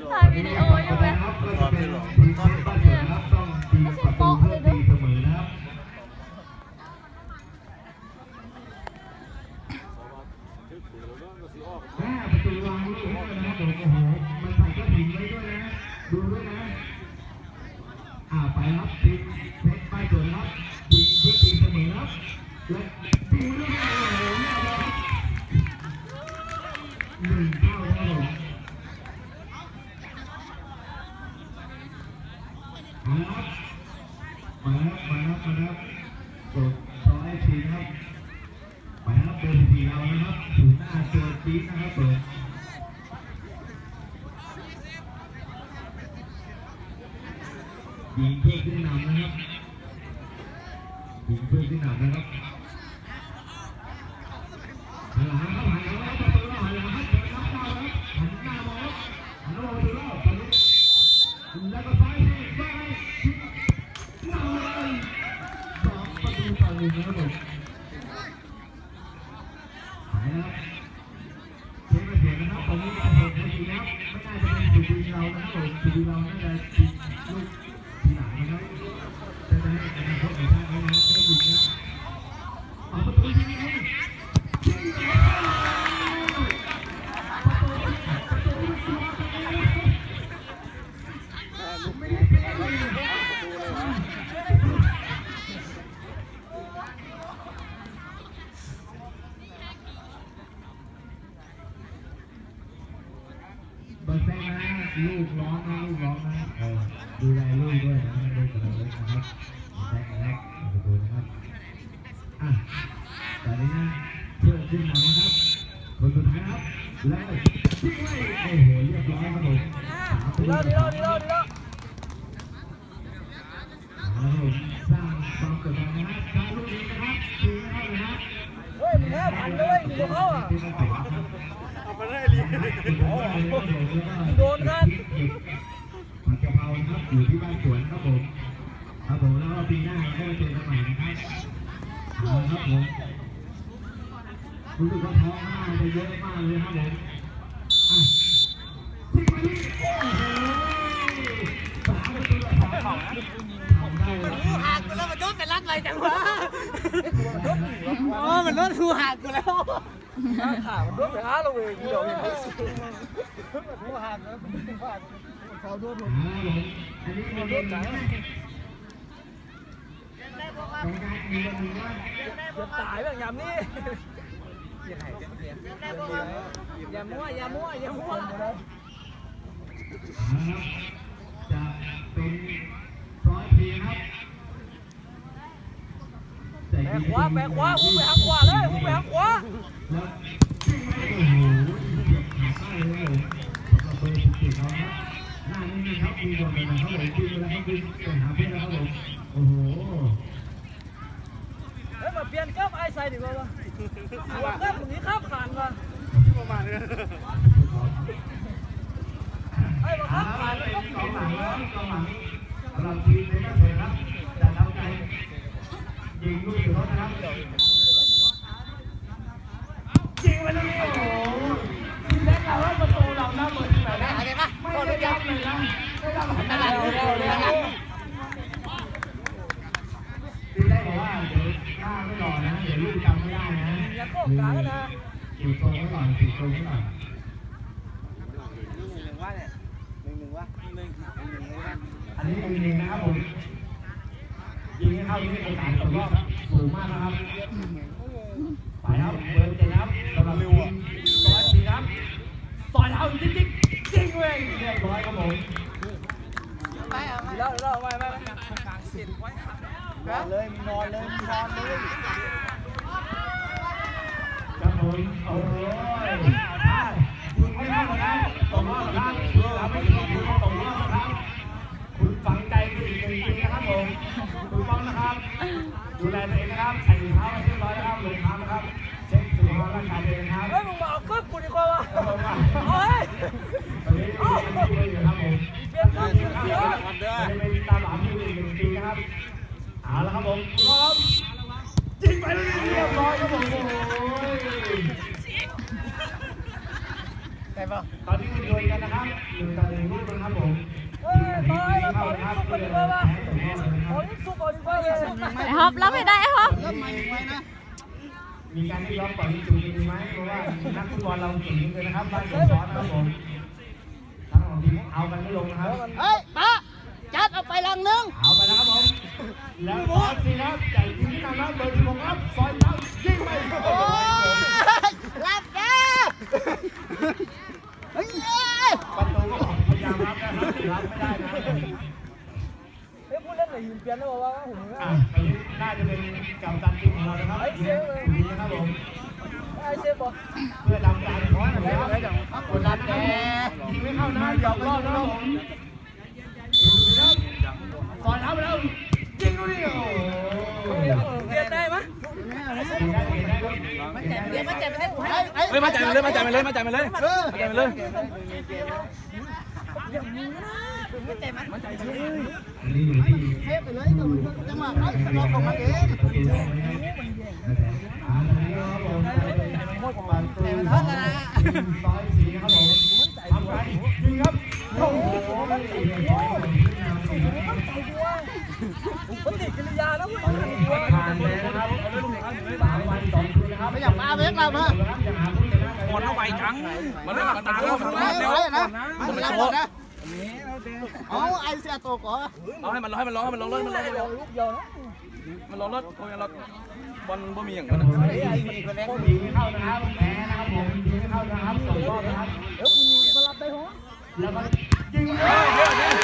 ทีมบ้านสวนนะครับต้องตีประตูเพื่อตีเสมอนะครับแม่ประตูวางลูกให้ด้วยนะครับผมโอ้โหมันใส่ก็ถิงไว้ด้วยนะดูด้วยนะอ่าไปครับทีมเพชรไปสวนครับทีมเพื่อตีเสมอครับและดูด้วยโอ้โหม่ยครับหนึ่งเท่าครับผมมาครับมาครับมาครับมาครับกดต่อให้ทีมครับ ไปนะครับเบอร์สี่เรานะครับศูนย์หน้าเจอปี๊ดนะครับผม ยิงเพื่อขึ้นนำนะครับยิงเพื่อขึ้นนำนะครับหันหลังครับหันหลังครับประตูเราหันหลังครับเดินรับเข้าครับหันหน้ามองครับหันหน้ามองประตูเราตอนนี้แล้วก็ซ้ายทีซ้ายทีเราเลยสองประตูต่อหนึ่งนะครับผมไปนะครับเทปเสียงนะครับตอนนี้ก็เห็นจริงๆนะครับไม่น่าจะเป็นสุดีเรานะครับผมสุดีเราน่าจะติดลูกทีหลังนะครับจะได้ให้อนาคตของท่านนะครับได้ดีนะครับเอาประตูยิงเลยยิงเลยไม่ได้เป็นไร เบอร์เซ็นนะลูกร้อง นะลูกร้องนะเออดูแลลูกด้วยนะลูกกำลังเล็กนะครับแจ็คนะครับมาดูนะครับอะตอนนี้นะเพื่อนขึ้นมานะครับคนสุดท้ายครับแล้วทิ้งไว้โอ้โหเรียบร้อยครับผมดีแล้วดีแล้วดีแล้วดีแล้วผมสร้างความกดดันนะครับสร้างลูกนี้นะครับดีนะครับนะเฮ้ยมึงแค่พันเลยมึงเขาอะที่มันเตะครับเอาไปได้ลีโดนครับ ผัดกะเรานะครับอยู่ที่บ้านสวนครับผมครับผมแล้วก็ปีหน้าเราก็มาเจอกันใหม่นะครับเอาละครับผมรู้สึกว่าท้องหน้าจะเยอะมากเลยครับผมทิ้งไปดิโอ้โหสามประตูต่อสองทำได้เลยกูหักกูแล้วมันโดนไปรักอะไรจังวะอ๋อมันโดนกูหักกูแล้วขามันโดไปหาเราเองเดี๋ยวเห็นไอ้สิกูหักแล้ว ขาโดนผมเอาละผมอันนี้เป็นเรื่องไหนกรรมการมีวันหนึ่งจะตายแบบยามนี้อย่ามั่วอย่ามั่วอย่ามั่วจะเป็นร้อยทีครับแบกขวาแบกขวากูไปทางขวาเลยกูไปทางขวาแล้วจิ้งไม่โอ้โหเกือบขาดได้เลยสำหรับเบอร์สิบสี่เขาครับ หน้านี่ครับมีบอลนะครับผมจิ้งแล้วครับจิ้งไปหาเพื่อนแล้วครับผมโอ้โหเฮ้ยมาเปลี่ยนกับไอ้ใส่ดีกว่าวะหัวกับมึงนี้ข้ามขานวะไอ้มาอ่าข้ามขานเป็นกองหลังแล้วกองหลังสำหรับทีมเป็นนักเตะครับจะทำใจยิงลูกอยู่เขานะครับยิงไปแล้วโอ้โหทีมแรกเราว่าประตูเราหน้าเบอร์ที่ไหนนะ อะไรปะ ไม่ได้ยับเลยนะไม่ได้ยับ ตลาดเร็วเร็วเร็วทีแรกบอกว่าเดี๋ยวหน้าไม่หล่อนะ เดี๋ยวลูกจำไม่ได้นะอย่าโกงกลางนะอยู่ตไว้ก่อนอยู่ตไว้ก่อนหนึ่งว่าเนี่ยหนึ่งหนึ่งว่าหนึ่งหนึ่งว่าอันนี้เป็นยิงนะครับผมยิงให้เข้าที่โอกาสตกรอบสูงมากนะครับไปครับเบอร์เจนะครับสำหรับทีมร้อยสีครับต่อยเอาจริงจริงจริงเว้ยเรียบร้อยครับผม ไปเอาไปแล้วแล้วไปไปไปกลางเสียไว้นอนเลยนอนเลยนอนเลยครับผมโอ้ยได้คุณไม่ได้หรอกนะตกรอบครับเราไม่ถูกคุณตกรอบนะครับคุณฝังใจคุณอีกจริงๆนะครับผมคุณต้องนะครับดูแลตัวเองนะครับใส่รองเท้าให้เรียบร้อยนะครับรองเท้านะครับเช็คสุขภาพร่างกายตัวเองนะครับเฮ้ยมึงมาเอากึ๊บกูดีกว่าวะครับผมครับเฮ้ย ผมพร้อมยิงไปเรียบร้อยครับผมโอ้ยใช่ปะตอนนี้โดยกันนะครับหนึ่งต่อหนึ่งลูกนะครับผมเฮ้ยไปเข้านะครับซุปเพื่กัอนนดีกว่าตกรอบเลยนะคโอ้รับยซุปก่อนดีกว่าเลยไอ้ฮอปรับไม่ได้ไอ้ฮอปมีการที่ร้องปล่อยจูงกันไหมเพราะว่านักฟุตบอลเราเก่งเลยนะครับบ้านสวนซ้อนนะครับผมทั้งของทีมเอากันไม่ลงนะครับเฮ้ยป้าจัดเอาไปลังนึง แล้วบอสสิครับใหญ่ทีมที่นำรับเบอร์สิบหกครับซอยเท้ายิงไปโอ้ยรับแกเฮ้ยประตูก็พยายามรับนะครับรับไม่ได้นะเฮ้ยพูดเล่นหน่อยยืนเปลี่ยนได้วบอกว่าผมอะตอนนี้น่าจะเป็นกัปตันทีมของเรานะครับทีมนะครับผมไอ้เชฟบอกเพื่อทำการขอนะครับกดดันแกยิงไม่เข้านะหยอกรอบนะครับผมซอยเท้าไปแล้ว ดูดิโอ้โหเปลี่ยนได้ไหมเดี๋ยวมาเจ็บไปเล่นให้เฮ้ยมาจ่ายมันเลยมาจ่ายมันเลยมาจ่ายมันเลยเออมาจ่ายมันเลยนี่อยู่ที่เทไปเลยเดี๋ยวมันจังหวะเขาสนองของมันเองประตูนะครับอ่าตอนนี้ครับผมประตูซอยสีครับผมทำการยิงครับโอ้โห ปฏิกิริยาแล้วเว้ยผ่านเลยนะครับสามวันสองคืนนะครับไม่อยากมาเวกเราเพื่อจะหาผู้ชนะบอลเข้าไปจังมันไม่หลับตาแล้วมันไม่เร็วไม่นะมันไม่รับหมดนะเอาไอเสียตัวก่อนเอาให้มันร้องให้มันร้องให้มันร้องเลยมันร้องเลยลูกเดียวนะมันร้องรถโอ้ยเราบอลบ่มีอย่างนั้นยิงไม่เข้านะครับแพ้นะครับผมเข้านะครับสองรอบนะครับเดี๋ยวกูยิงมารับได้หัวแล้วก็ยิงเยอะเยอ